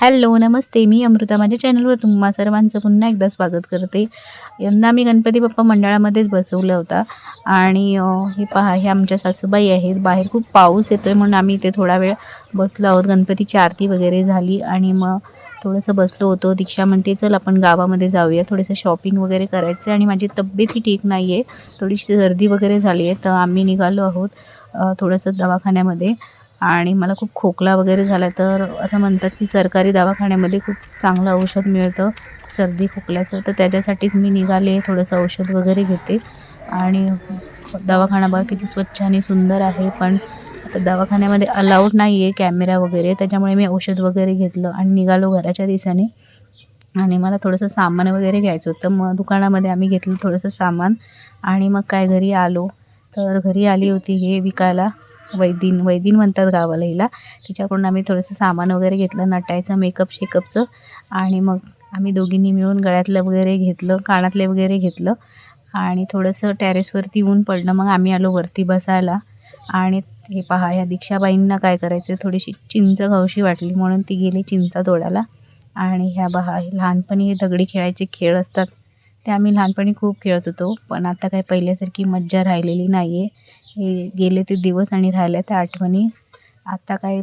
Hello नमस्ते. मी अमृता. माझ्या चॅनलवर तुम्हा सर्वांचं पुन्हा एकदा स्वागत करते. यंदा मी गणपती बाप्पा मंडळामध्येच बसवला होता. आणि हे पहा हे आमच्या सासूबाई आहेत. बाहेर खूप पाऊस येतो आहे म्हणून आम्ही इथे थोडा वेळ बसलो आहोत. गणपतीची आरती वगैरे झाली आणि मग थोडंसं बसलो होतो. दीक्षा म्हणते चल आपण गावामध्ये जाऊया. थोडंसं शॉपिंग वगैरे करायचं आहे आणि माझी तब्येतही ठीक नाही आहे थोडीशी सर्दी वगैरे झाली आहे तर आम्ही निघालो आहोत थोडंसं दवाखान्यामध्ये. आणि मला खूप खोकला वगैरे झाला तर असं म्हणतात की सरकारी दवाखान्यामध्ये खूप चांगलं औषध मिळतं सर्दी खोकल्याचं. तर त्याच्यासाठीच मी निघाले थोडंसं औषध वगैरे घेते. आणि दवाखाना बघा किती स्वच्छ आणि सुंदर आहे पण आता दवाखान्यामध्ये अलाउड नाही आहे कॅमेरा वगैरे त्याच्यामुळे मी औषध वगैरे घेतलं आणि निघालो घराच्या दिवसाने आणि मला थोडंसं सामान वगैरे घ्यायचं होतं. मग दुकानामध्ये आम्ही घेतलं थोडंसं सामान. आणि मग काय घरी आलो तर घरी आली होती हे विकायला. वैदिन वैदिन म्हणतात गावाला हिला. तिच्याकडून आम्ही थोडंसं सामान वगैरे घेतलं नटायचं मेकअप शेकअपचं आणि मग आम्ही दोघींनी मिळून गळ्यातलं वगैरे घेतलं कानातले वगैरे घेतलं. आणि थोडंसं टॅरेसवरती ऊन पडलं मग आम्ही आलो वरती बसायला. आणि हे पहा ह्या दीक्षाबाईंना काय करायचं थोडीशी चिंच घावशी वाटली म्हणून ती गेली चिंचा तोडायला. आणि ह्या बहा हे लहानपणी हे दगडी खेळायचे खेळ असतात. ते आम्ही लहानपणी खूप खेळत होतो पण आता काय पहिल्यासारखी मज्जा राहिलेली नाही आहे हे गेले ते दिवस आणि राहिल्या त्या आठवणी. आता काय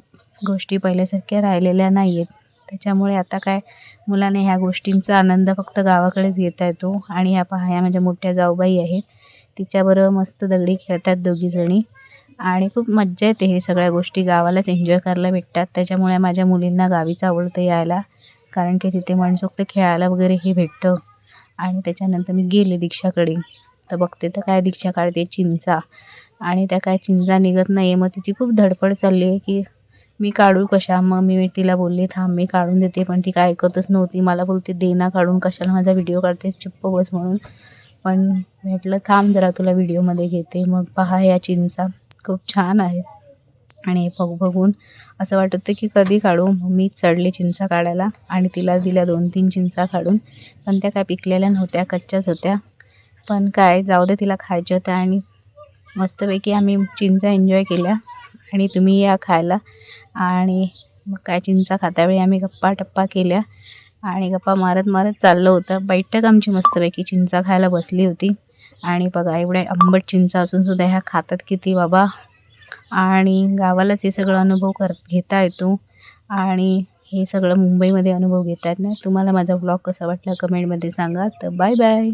गोष्टी पहिल्यासारख्या राहिलेल्या नाही आहेत त्याच्यामुळे आता काय मुलाने ह्या गोष्टींचा आनंद फक्त गावाकडेच घेता येतो आणि ह्या पहा ह्या माझ्या मोठ्या जाऊबाई आहेत. तिच्याबरोबर मस्त दगडी खेळतात दोघीजणी आणि खूप मज्जा येते हे सगळ्या गोष्टी गावालाच एन्जॉय करायला भेटतात. त्याच्यामुळे माझ्या मुलींना गावीच आवडतं यायला. कारण की तिथे मनसोक्त खेळायला वगैरे हे भेटतं. आणि त्याच्यानंतर मी गेले दीक्षाकडे. तर बघते तर काय दीक्षा काढते चिंचा. आणि त्या काय चिंचा निघत नाही आहे मग तिची खूप धडपड चालली आहे की मी काढू कशा? मग मी तिला बोलले थांब मी काढून देते पण ती काय ऐकतच नव्हती. मला बोलते दे ना काढून कशाला माझा व्हिडिओ काढते चुप्प बस म्हणून. पण म्हटलं थांब जरा तुला व्हिडिओमध्ये घेते. मग पहा या चिंचा. खूप छान आहे. आणि हे बघ बघून असं वाटत होतं की कधी काढू. मग मी चढले चिंचा काढायला आणि तिला दिल्या दोन तीन चिंचा काढून. पण त्या काय पिकलेल्या नव्हत्या कच्च्याच होत्या. पण काय जाऊ दे तिला खायच्या होत्या आणि मस्तपैकी आम्ही चिंचा एन्जॉय केल्या आणि तुम्ही या खायला. आणि मग काय चिंचा खात्यावेळी आम्ही गप्पा टप्पा केल्या. आणि गप्पा मारत मारत चाललं होतं. बैठक आमची मस्तपैकी चिंचा खायला बसली होती. आणि बघा एवढ्या आंबट चिंचा असूनसुद्धा ह्या खातात किती बाबा. आणि गावालाच हे सगळं अनुभव कर घेता येतो. आणि हे सगळं मुंबईमध्ये अनुभव घेता येत नाही तुम्हाला माझा ब्लॉग कसा वाटला? कमेंटमध्ये सांगा. तर बाय बाय